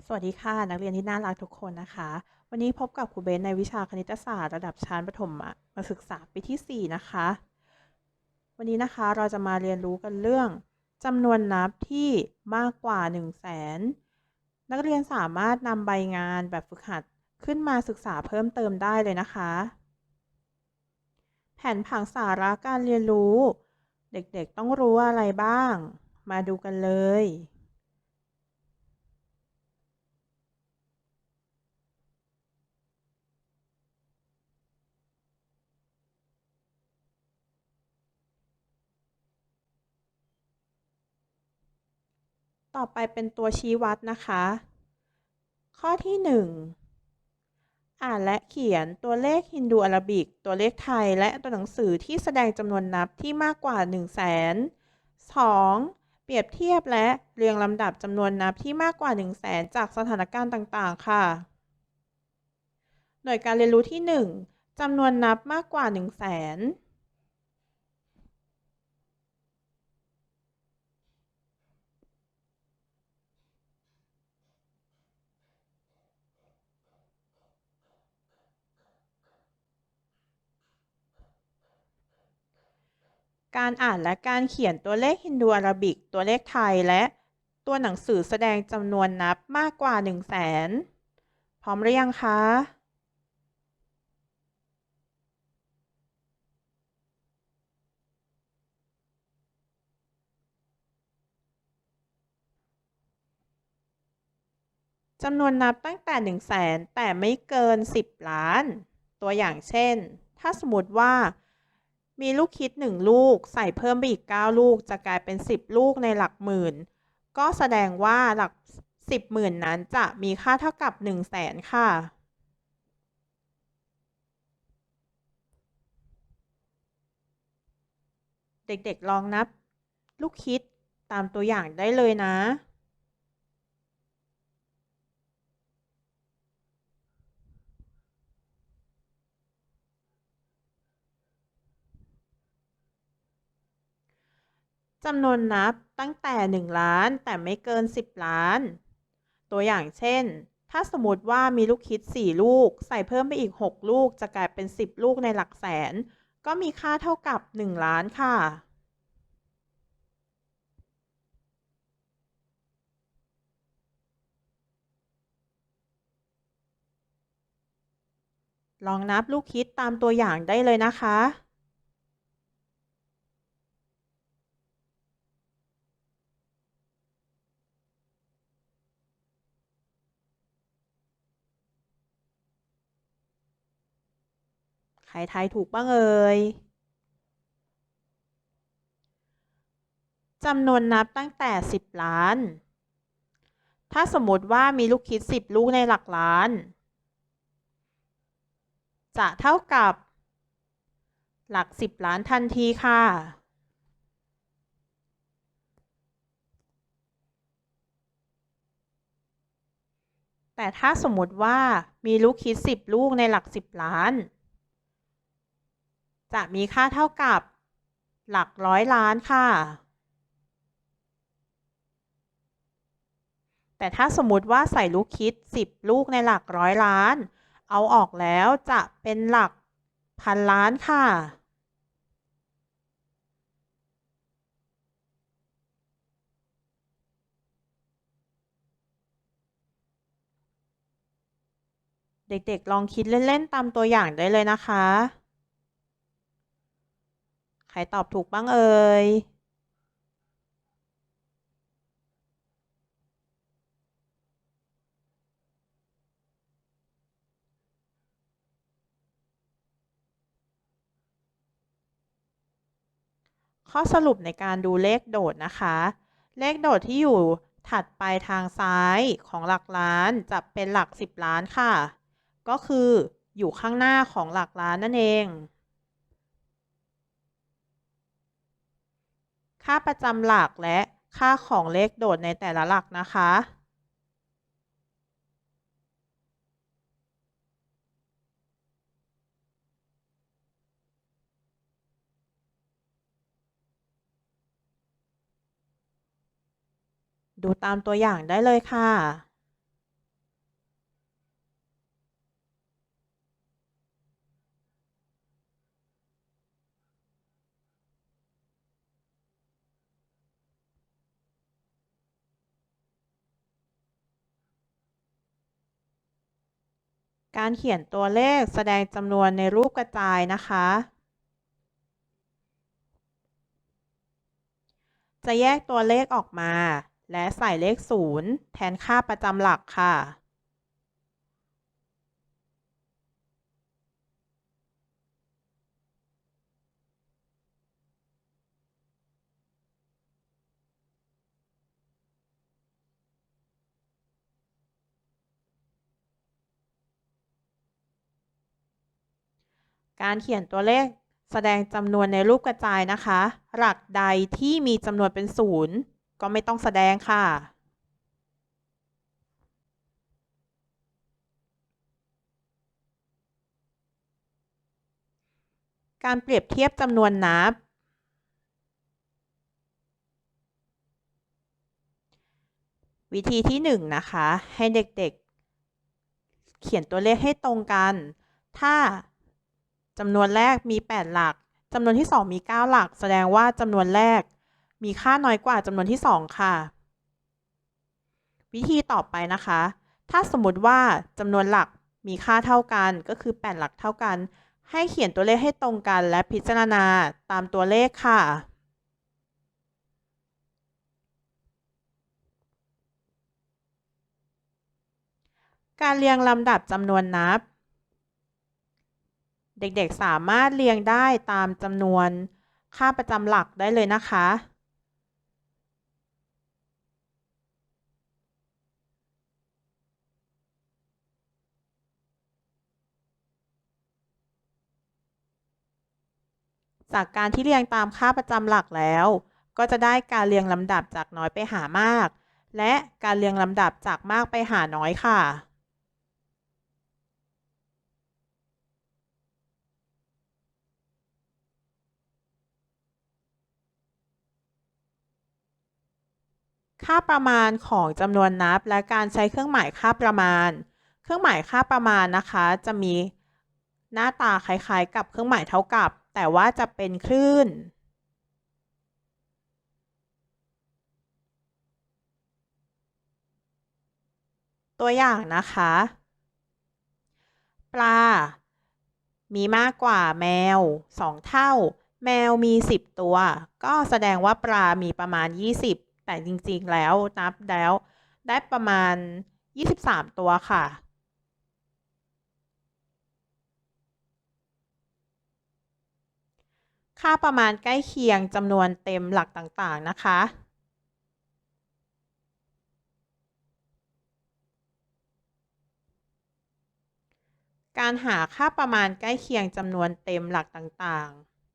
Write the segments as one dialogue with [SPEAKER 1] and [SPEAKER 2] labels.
[SPEAKER 1] สวัสดีค่ะ นักเรียนที่น่ารักทุกคนนะคะ วันนี้พบกับครูเบนในวิชาคณิตศาสตร์ระดับชั้นประถมมาศึกษาปีที่ 4 นะคะ วันนี้นะคะเราจะมาเรียนรู้กันเรื่องจำนวนนับที่มากกว่า 1 0 0 0 0แสนนักเรียนสามารถนำใบงานแบบฝึกหัดขึ้นมาศึกษาเพิ่มเติมได้เลยนะคะ แผนผังสาระการเรียนรู้ เด็กๆต้องรู้อะไรบ้าง มาดูกันเลย ต่อไปเป็นตัวชี้วัดนะคะ ข้อที่ 1 อ่านและเขียนตัวเลขฮินดูอาราบิก ตัวเลขไทยและตัวหนังสือที่แสดงจำนวนนับที่มากกว่า 1 0 0 0 0แสน 2. เปรียบเทียบและเรียงลำดับจำนวนนับที่มากกว่า 1 0 0 0 0แสนจากสถานการณ์ต่างๆ ค่ะ หน่วยการเรียนรู้ที่ 1จำนวนนับมากกว่า 1 0 0 0 0แสน การอ่านและการเขียนตัวเลขฮินดูอาราบิก ตัวเลขไทยและตัวหนังสือแสดงจำนวนนับมากกว่า 1 0 0 0 0แสนพร้อมหรือยังคะ จำนวนนับตั้งแต่ 1 0 0 0 0แสนแต่ไม่เกิน 10 ล้าน ตัวอย่างเช่น ถ้าสมมติว่า มีลูกคิด 1 ลูก ใส่เพิ่มไปอีก 9 ลูก จะกลายเป็น 10 ลูกในหลักหมื่น ก็แสดงว่าหลัก 10หมื่นนั้นจะมีค่าเท่ากับ 1 0 0 0 0แสนค่ะ เด็กๆลองนับ ลูกคิดตามตัวอย่างได้เลยนะ จำนวนนับตั้งแต่ 1 ล้านแต่ไม่เกิน 10 ล้าน ตัวอย่างเช่น ถ้าสมมติว่ามีลูกคิด 4 ลูก ใส่เพิ่มไปอีก 6 ลูก จะกลายเป็น 10 ลูกในหลักแสน ก็มีค่าเท่ากับ 1 ล้านค่ะ ลองนับลูกคิดตามตัวอย่างได้เลยนะคะ ใครทายถูกบ้างเอ่ยจำนวนนับตั้งแต่ 10 ล้าน ถ้าสมมติว่ามีลูกคิด 10 ลูกในหลักล้าน จะเท่ากับหลัก 10 ล้านทันทีค่ะ แต่ถ้าสมมติว่ามีลูกคิด 10 ลูกในหลัก 10 ล้าน จะมีค่าเท่ากับ หลักร้อยล้านค่ะ แต่ถ้าสมมติว่าใส่ลูกคิด 10 ลูกในหลักร้อยล้าน เอาออกแล้วจะเป็นหลักพันล้านค่ะเด็กๆ ลองคิดเล่น ๆ ตามตัวอย่างได้เลยนะคะ ใครตอบถูกบ้างเอ่ย ข้อสรุปในการดูเลขโดดนะคะ เลขโดดที่อยู่ถัดไปทางซ้ายของหลักล้านจะเป็นหลัก 10 ล้านค่ะ ก็คืออยู่ข้างหน้าของหลักล้านนั่นเอง ค่าประจำหลักและค่าของเลขโดดในแต่ละหลักนะคะ ดูตามตัวอย่างได้เลยค่ะ การเขียนตัวเลขแสดงจำนวนในรูปกระจายนะคะ จะแยกตัวเลขออกมา และใส่เลข 0 แทนค่าประจำหลักค่ะ การเขียนตัวเลขแสดงจำนวนในรูปกระจายนะคะ หลักใดที่มีจำนวนเป็นศูนย์ก็ไม่ต้องแสดงค่ะ การเปรียบเทียบจำนวนนับ วิธีที่ 1 นะคะ ให้เด็กๆ เขียนตัวเลขให้ตรงกัน ถ้า จำนวนแรกมี 8 หลักจำนวนที่ 2 มี 9 หลัก แสดงว่าจำนวนแรก มีค่าน้อยกว่าจำนวนที่ 2 ค่ะ วิธีต่อไปนะคะ ถ้าสมมติว่าจำนวนหลักมีค่าเท่ากันก็คือ 8 หลักเท่ากัน ให้เขียนตัวเลขให้ตรงกันและพิจารณาตามตัวเลขค่ะการเรียงลำดับจำนวนนับ เด็กๆสามารถเรียงได้ตามจำนวนค่าประจำหลักได้เลยนะคะ จากการที่เรียงตามค่าประจำหลักแล้ว ก็จะได้การเรียงลำดับจากน้อยไปหามาก และการเรียงลำดับจากมากไปหาน้อยค่ะ ค่าประมาณของจำนวนนับ และการใช้เครื่องหมายค่าประมาณ เครื่องหมายค่าประมาณนะคะ จะมีหน้าตาคล้ายๆ กับเครื่องหมายเท่ากับ แต่ว่าจะเป็นคลื่น ตัวอย่างนะคะ ปลา มีมากกว่าแมว 2 เท่า แมวมี 10 ตัว ก็แสดงว่าปลามีประมาณ 20 แต่จริงๆแล้วนับแล้วได้ประมาณ 23 ตัวค่ะค่าประมาณใกล้เคียงจำนวนเต็มหลักต่างๆนะคะ การหาค่าประมาณใกล้เคียงจำนวนเต็มหลักต่าง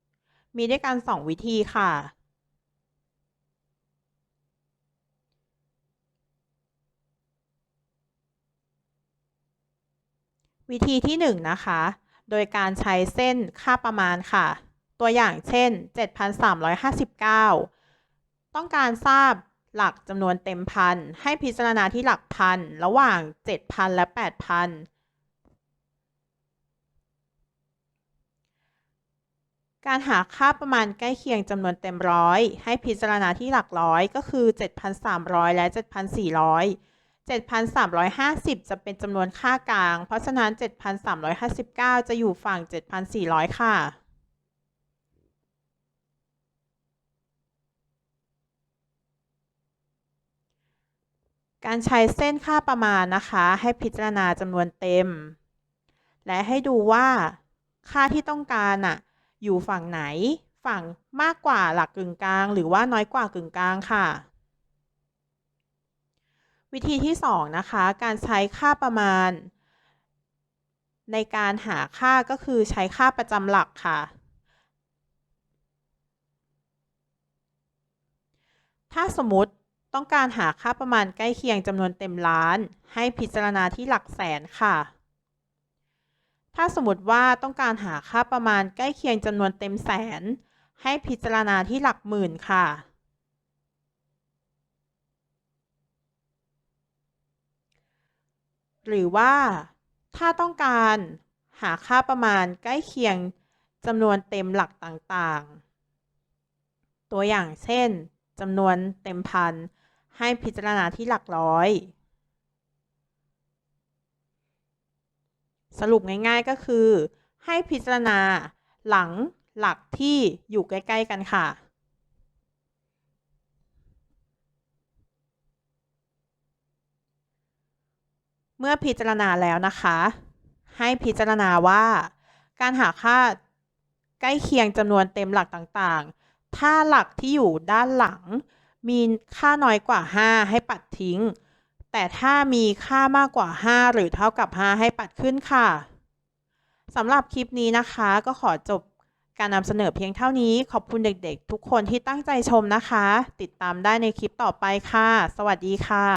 [SPEAKER 1] ๆ มีด้วยกัน 2 วิธีค่ะ วิธีที่ 1 นะคะ โดยการใช้เส้นค่าประมาณค่ะ ตัวอย่างเช่น 7,359 ต้องการทราบหลักจำนวนเต็มพัน ให้พิจารณาที่หลักพัน ระหว่าง 7,000 และ 8,000 การหาค่าประมาณใกล้เคียงจำนวนเต็มร้อย ให้พิจารณาที่หลักร้อย ก็คือ 7,300 และ 7,400 7,350 จะเป็นจำนวนค่ากลาง เพราะฉะนั้น 7,359 จะอยู่ฝั่ง 7,400 ค่ะ การใช้เส้นค่าประมาณนะคะ ให้พิจารณาจำนวนเต็ม และให้ดูว่าค่าที่ต้องการอะอยู่ฝั่งไหน ฝั่งมากกว่าหลักกึ่งกลาง หรือว่าน้อยกว่ากึ่งกลางค่ะ วิธีที่ 2 นะคะ การใช้ค่าประมาณ ในการหาค่าก็คือใช้ค่าประจำหลักค่ะ ถ้าสมมติต้องการหาค่าประมาณใกล้เคียงจำนวนเต็มล้าน ให้พิจารณาที่หลักแสนค่ะ ถ้าสมมติว่าต้องการหาค่าประมาณใกล้เคียงจำนวนเต็มแสน ให้พิจารณาที่หลักหมื่นค่ะ หรือว่าถ้าต้องการหาค่าประมาณใกล้เคียงจำนวนเต็มหลักต่างๆ ตัวอย่างเช่นจำนวนเต็มพันให้พิจารณาที่หลักร้อย สรุปง่ายๆก็คือ ให้พิจารณาหลังหลักที่อยู่ใกล้ ๆ กันค่ะ เมื่อพิจารณาแล้วนะคะ ให้พิจารณาว่า การหาค่าใกล้เคียงจำนวนเต็มหลักต่างๆ ถ้าหลักที่อยู่ด้านหลัง มีค่าน้อยกว่า 5 ให้ปัดทิ้ง แต่ถ้ามีค่ามากกว่า 5 หรือเท่ากับ 5 ให้ปัดขึ้นค่ะสำหรับคลิปนี้นะคะก็ขอจบการนำเสนอเพียงเท่านี้ขอบคุณเด็กๆ ทุกคนที่ตั้งใจชมนะคะ ติดตามได้ในคลิปต่อไปค่ะ สวัสดีค่ะ